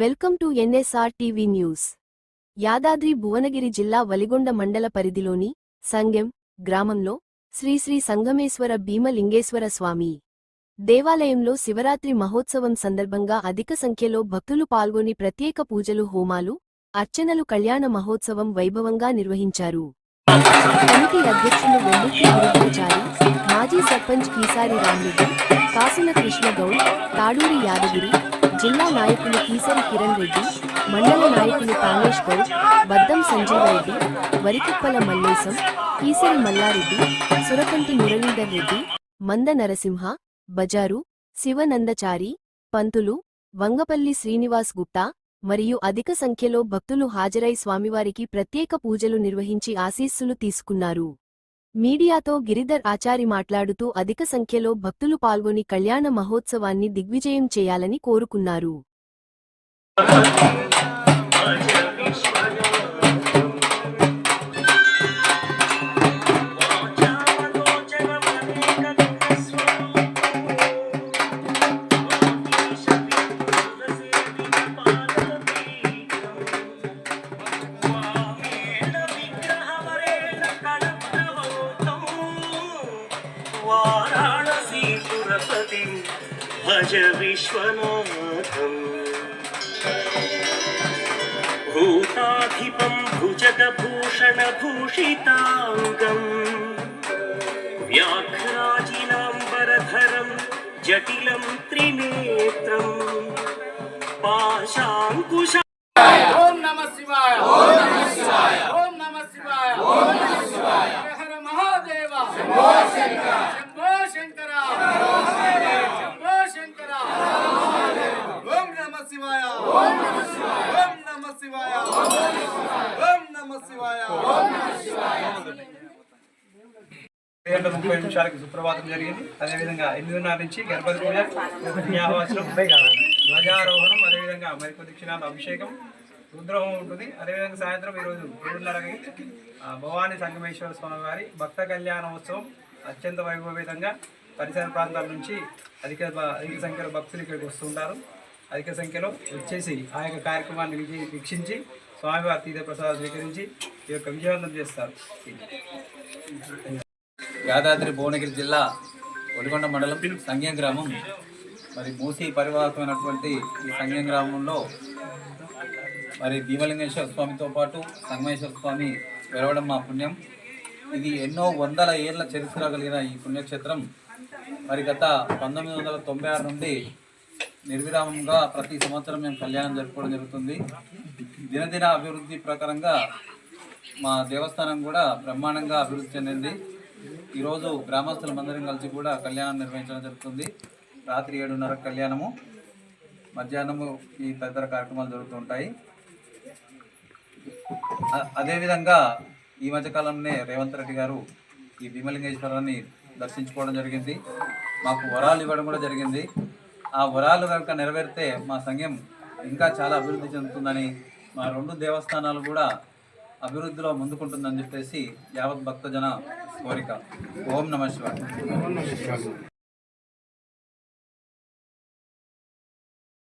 Welcome to NSR TV news. Yadadri Bhuvanagiri జిల్లా వలిగొండ మండల పరిధిలోని సంగెం గ్రామంలో శ్రీ శ్రీ సంగమేశ్వర భీమలింగేశ్వర స్వామి దేవాలయంలో శివరాత్రి మహోత్సవం సందర్భంగా అధిక సంఖ్యలో భక్తులు పాల్గొని ప్రత్యేక పూజలు హోమాలు అర్చనలు కళ్యాణ మహోత్సవం వైభవంగా నిర్వహించారు. కమిటీ అధ్యక్షులు వెల్లుక్కి మాజీ సర్పంచ్ కీసారి రామ్రెడ్డి కాసుల కృష్ణగౌడ్ తాడూరి యాదగిరి జిల్లా నాయకులు కీసరి కిరణ్ రెడ్డి మండల నాయకులు కామేష్ గౌడ్ బద్దం సంజీవరెడ్డి వరికుప్పల మల్లేశం కీసరి మల్లారెడ్డి సురకంటి మురళీధర్ రెడ్డి మంద నరసింహ బజారు శివనందచారి పంతులు వంగపల్లి శ్రీనివాస్ గుప్తా మరియు అధిక సంఖ్యలో భక్తులు హాజరై స్వామివారికి ప్రత్యేక పూజలు నిర్వహించి ఆశీస్సులు తీసుకున్నారు. మీడియాతో గిరిధర్ ఆచారి మాట్లాడుతూ అధిక సంఖ్యలో భక్తులు పాల్గొని కళ్యాణ మహోత్సవాన్ని దిగ్విజయం చేయాలని కోరుకున్నారు. भज विश्वनाथम् भूताधिपं भूषण व्याघ्राजिनां वरधरं जटिलं त्रिनेत्रम्। पाशाङ्कुश ॐ नमः शिवाय। గంటల ముప్పై నిమిషాలకు సుప్రభాతం జరిగింది. అదేవిధంగా ఎనిమిదిన్నర నుంచి గణపతి పూజ జ్ఞాపవాసనం ధ్వజారోహణం అదేవిధంగా మరికొద్ది క్షణాలు అభిషేకం రుద్రహం ఉంటుంది. అదేవిధంగా సాయంత్రం ఈరోజు ఏడున్నరకి భవానీ సంగమేశ్వర స్వామి వారి భక్త కళ్యాణోత్సవం అత్యంత వైభవేతంగా పరిసర ప్రాంతాల నుంచి అధిక అధిక సంఖ్యలో భక్తులు ఇక్కడికి వస్తుంటారు. అధిక సంఖ్యలో వచ్చేసి ఆ యొక్క కార్యక్రమాన్ని వీక్షించి స్వామివారి తీర్థ ప్రసాదం స్వీకరించి ఈ యొక్క విజయవంతం చేస్తారు. యాదాద్రి భువనగిరి జిల్లా ఒలిగొండ మండలం సంగ్యం గ్రామం. మరి మూసి పరివాహకమైనటువంటి ఈ సంగ్యం గ్రామంలో మరి భీమలింగేశ్వర స్వామితో పాటు సంగమేశ్వర స్వామి వెలవడం మా పుణ్యం. ఇది ఎన్నో వందల ఏళ్ళ చరిత్ర కలిగిన ఈ పుణ్యక్షేత్రం. మరి గత పంతొమ్మిది వందల తొంభై ఆరు నుండి నిర్విరామంగా ప్రతి సంవత్సరం మేము కళ్యాణం జరుపుకోవడం జరుగుతుంది. దినదిన అభివృద్ధి ప్రకారంగా మా దేవస్థానం కూడా బ్రహ్మాండంగా అభివృద్ధి చెందింది. ఈరోజు గ్రామస్తులందరం కలిసి కూడా కళ్యాణం నిర్వహించడం జరుగుతుంది. రాత్రి ఏడున్నర కళ్యాణము. మధ్యాహ్నము ఈ తదితర కార్యక్రమాలు జరుగుతుంటాయి అదేవిధంగా ఈ మధ్యకాలంలోనే రేవంత్ రెడ్డి గారు ఈ భీమలింగేశ్వరాన్ని దర్శించుకోవడం జరిగింది. మాకు వరాలు ఇవ్వడం కూడా జరిగింది. ఆ వరాలు కనుక నెరవేరితే మా సంఘం ఇంకా చాలా అభివృద్ధి చెందుతుందని మా రెండు దేవస్థానాలు కూడా అభివృద్ధిలో ముందుకుంటుందని చెప్పేసి యావత్ భక్తజన కోరిక ఓం నమ శివాయ